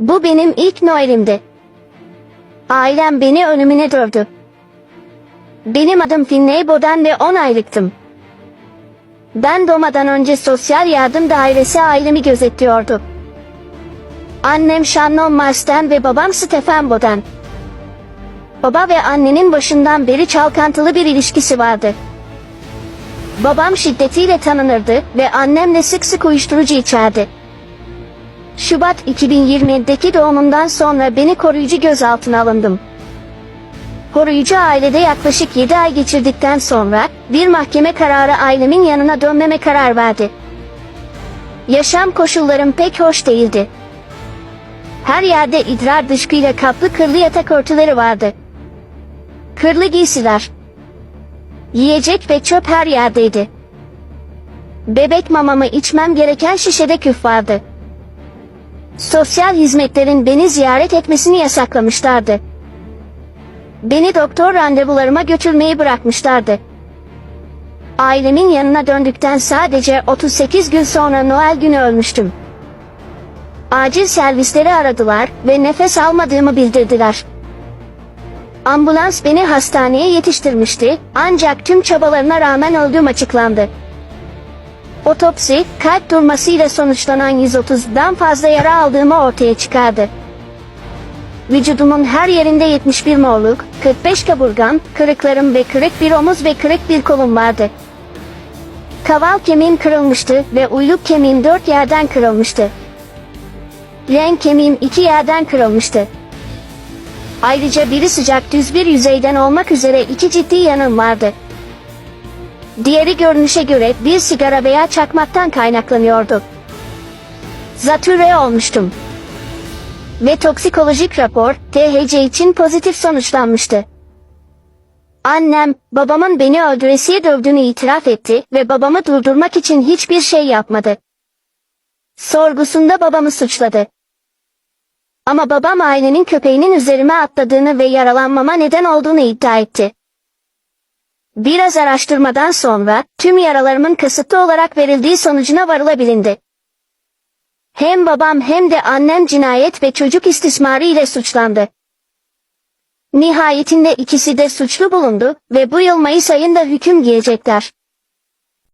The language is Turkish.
Bu benim ilk Noel'imdi. Ailem beni ölümüne dövdü. Benim adım Finley Boden ve 10 aylıktım. Ben doğmadan önce sosyal yardım dairesi ailemi gözetliyordu. Annem Shannon Marsden ve babam Stefan Boden. Baba ve annenin başından beri çalkantılı bir ilişkisi vardı. Babam şiddetiyle tanınırdı ve annem de sık sık uyuşturucu içerdi. Şubat 2020'deki doğumumdan sonra beni koruyucu gözaltına alındım. Koruyucu ailede yaklaşık 7 ay geçirdikten sonra bir mahkeme kararı ailemin yanına dönmeme karar verdi. Yaşam koşullarım pek hoş değildi. Her yerde idrar dışkıyla kaplı kırlı yatak örtüleri vardı. Kırlı giysiler. Yiyecek ve çöp her yerdeydi. Bebek mamamı içmem gereken şişede küf vardı. Sosyal hizmetlerin beni ziyaret etmesini yasaklamışlardı. Beni doktor randevularıma götürmeyi bırakmışlardı. Ailemin yanına döndükten sadece 38 gün sonra Noel günü ölmüştüm. Acil servisleri aradılar ve nefes almadığımı bildirdiler. Ambulans beni hastaneye yetiştirmişti ancak tüm çabalarına rağmen öldüğüm açıklandı. Otopsi, kalp durmasıyla sonuçlanan 130'dan fazla yara aldığımı ortaya çıkardı. Vücudumun her yerinde 71 morluk, 45 kaburgam, kırıklarım ve kırık bir omuz ve kırık bir kolum vardı. Kaval kemiğim kırılmıştı ve uyluk kemiğim dört yerden kırılmıştı. Len kemiğim iki yerden kırılmıştı. Ayrıca biri sıcak düz bir yüzeyden olmak üzere iki ciddi yanım vardı. Diğeri görünüşe göre bir sigara veya çakmaktan kaynaklanıyordu. Zatürre olmuştum. Ve toksikolojik rapor THC için pozitif sonuçlanmıştı. Annem, babamın beni öldüresiye dövdüğünü itiraf etti ve babamı durdurmak için hiçbir şey yapmadı. Sorgusunda babamı suçladı. Ama babam ailenin köpeğinin üzerime atladığını ve yaralanmama neden olduğunu iddia etti. Biraz araştırmadan sonra tüm yaralarımın kasıtlı olarak verildiği sonucuna varılabilindi. Hem babam hem de annem cinayet ve çocuk istismarı ile suçlandı. Nihayetinde ikisi de suçlu bulundu ve bu yıl Mayıs ayında hüküm giyecekler.